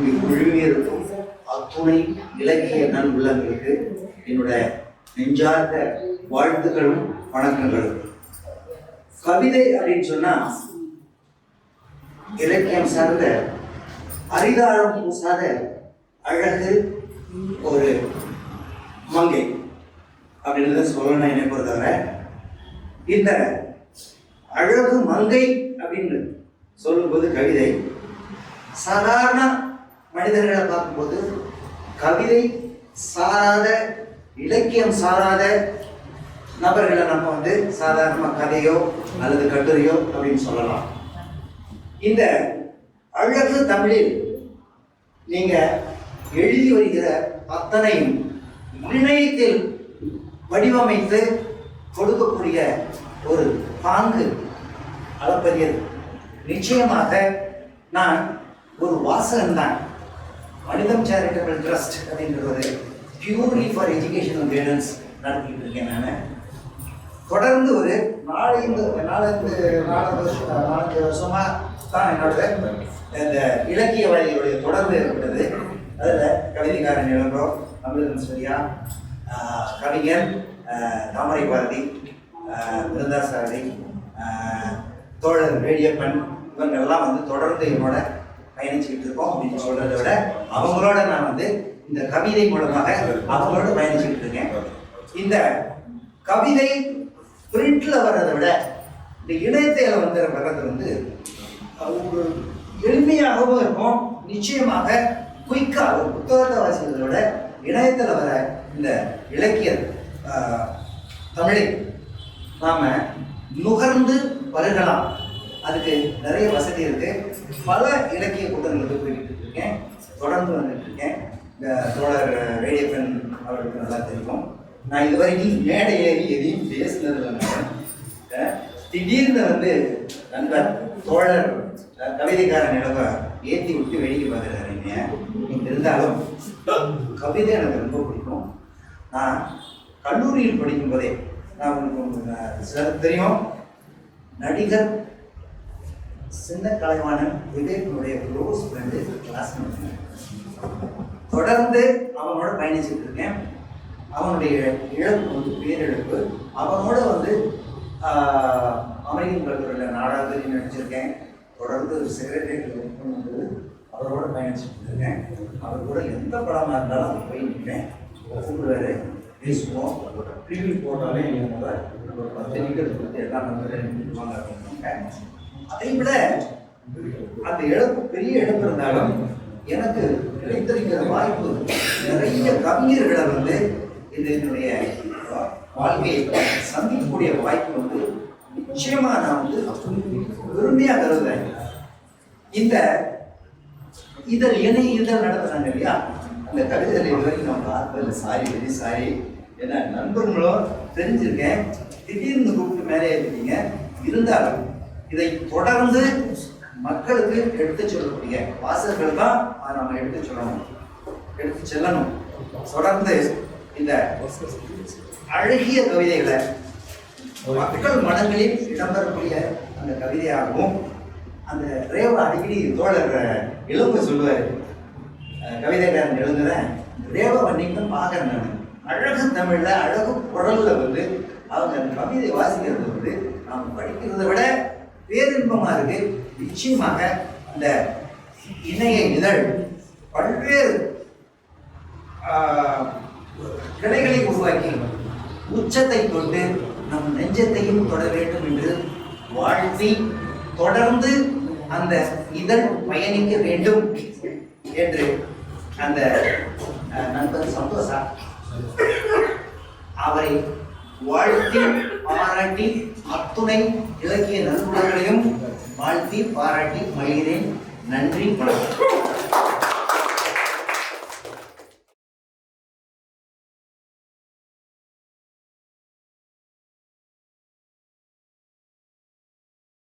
இங்கு குழுமியிருக்கும் அத்துணை இலக்கிய நல் உள்ளங்களுக்கு என்னுடைய நெஞ்சார்ந்த வாழ்த்துக்களும் வணக்கங்களும். கவிதை அப்படின்னு சொன்னா இலக்கியம் சார்ந்த அரிதாரம் பூசாத அழகு ஒரு மங்கை. அப்படின்னு சொல்லணும் என்னை பொறுத்தவரை இந்த அழகு மங்கை அப்படின்னு சொல்லும்போது கவிதை சாதாரண மனிதர்களை பார்க்கும்போது கவிதை சாராத இலக்கியம் சாராத நபர்களை நம்ம வந்து சாதாரணமாக கதையோ அல்லது கட்டுரையோ அப்படின்னு சொல்லலாம். இந்த அழகு தமிழில் நீங்க எழுதி வருகிற அத்தனையும் இணையத்தில் வடிவமைத்து கொடுக்கக்கூடிய ஒரு பாங்கு அளப்பரியது. நிச்சயமாக நான் ஒரு வாசகன் தான். மனிதம் சேரிட்டபிள் ட்ரஸ்ட் அப்படின்றது ஒரு பியூர்லி ஃபார் எஜுகேஷனல் கைடன்ஸ் நடத்திக்கிட்டு இருக்கேன் நான். தொடர்ந்து ஒரு நாலஞ்சு நாலஞ்சு நாலஞ்சு வருஷம் நாலஞ்சு வருஷமா தான் என்னோட இந்த இலக்கிய வழிகளுடைய தொடர்பு ஏற்பட்டது. அதில் கவிதைக்காரன் இளங்கோ அமிர்தம் சூர்யா? கவிஞர் தாமரை பாரதி பிருந்தா சாரதி தோழர் வேடியப்பன் இவங்கெல்லாம் வந்து தொடர்ந்து என்னோட பயணிச்சுக்கிட்டு அப்படின்னு சொல்றதை விட அவங்களோட நான் வந்து இந்த கவிதை மூலமாக அவங்களோட பயணிச்சுட்டு இருக்கேன். இந்த கவிதை பிரிண்ட்ல வர்றதை விட இந்த இணையத்தையில வந்து வர்றது வந்து ஒரு எளிமையாகவும் இருக்கும். நிச்சயமாக குயிக்காக ஒரு புத்தகத்தை வாசிக்கிறதை விட இணையத்தில் வர இந்த இலக்கிய தமிழை நாம நுகர்ந்து வருகலாம் அதுக்கு நிறைய வசதி இருக்கு. பல இலக்கிய கூட்டங்களுக்கு போய்கிட்டு இருக்கேன் தொடர்ந்து வந்துட்டு இருக்கேன் இந்த தோழர் ரேடியப்பன் அவர்களுக்கு நல்லா தெரியும். நான் இது வரைக்கும் மேடை எதையும் பேசினதில்லை திடீர்னு வந்து நண்பர் தோழர் கவிதைக்காரன் நிலவ ஏற்றி விட்டு வேடிக்கை பார்க்குறாருங்க இருந்தாலும் கவிதை எனக்கு ரொம்ப பிடிக்கும். நான் கல்லூரியில் படிக்கும் போதே நான் உங்களுக்கு சிலருக்கு தெரியும். நடிகர் சின்ன கலைவாணன் விவேகனுடைய க்ளோஸ் ஃப்ரெண்டு கிளாஸ் தொடர்ந்து அவனோட பயணிச்சுட்டு இருக்கேன். அவனுடைய இழப்பு வந்து பேரிழப்பு. அவனோட வந்து அமெரிக்கன் கல்லூரியில் நாடாவது நடிச்சிருக்கேன். தொடர்ந்து செக்ரட்டரியேட் ஒர்க் பண்ணும்போது அவரோட பயணிச்சுட்டு இருக்கேன். அவர் கூட எந்த படமாக இருந்தாலும் அவர் போய் நிற்பேன். கூப்பிடுவாரு. பேசுவோம். டிவி போட்டாலே எங்கள் ஒரு பத்து டிக்கெட் எல்லாமே எல்லா நண்பர்களும் வாங்க அப்படின்னாங்க அதை விட அந்த இழப்பு பெரிய இழப்பு இருந்தாலும் எனக்கு கிடைத்திருக்கிற வாய்ப்பு நிறைய கவிஞர்களை வந்து இந்த என்னுடைய வாழ்க்கையை சந்திக்கக்கூடிய வாய்ப்பு வந்து நிச்சயமா நான் வந்து பெருமையா கருதுறேன் இந்த இதில் இணை இதில் நடத்துறாங்க இல்லையா? அந்த கவிதை வரைக்கும் நான் பார்த்ததில்ல சாரி வெரி சாரி. ஏன்னா நண்பர்களும் தெரிஞ்சிருக்கேன். திடீர்னு கூப்பிட்டு மேலே இருக்கீங்க இருந்தாலும் இதை தொடர்ந்து மக்களுக்கு எடுத்து சொல்லக்கூடிய வாசகர்கள் தான் அதை நம்ம எடுத்து சொல்லணும். எடுத்து செல்லணும். தொடர்ந்து இந்த அழகிய கவிதைகளை மக்கள் மனங்களில் இடம்பெறக்கூடிய அந்த கவிதையாகவும் அந்த ரேவ அடிக்கடி தோழர் இளம்பு சொல்லுவார். கவிதைக்காரன் எழுதுறேன். ரேவ வன்னிக்கு பார்க்குறேன் நான் அழகு தமிழில் அழகு குரலில் வந்து அவங்க அந்த கவிதை வாசிக்கிறது வந்து நாம் படிக்கிறதை விட பேரின்பமாக இருக்கு? நிச்சயமாக அந்த இணைய இதழ் பல்வேறு ஆஹ், கிளைகளை உருவாக்கி உச்சத்தை கொண்டு நம் நெஞ்சத்தையும் தொட வேண்டும் என்று வாழ்த்தி தொடர்ந்து அந்த இதழ் பயணிக்க வேண்டும் என்று அந்த நண்பர் சந்தோஷா அவரை வாழ்த்தி பாராட்டி அத்துணை இலக்கிய நண்பர்களையும் வாழ்த்தி பாராட்டி மகிழ்கிறேன். நன்றி வணக்கம்.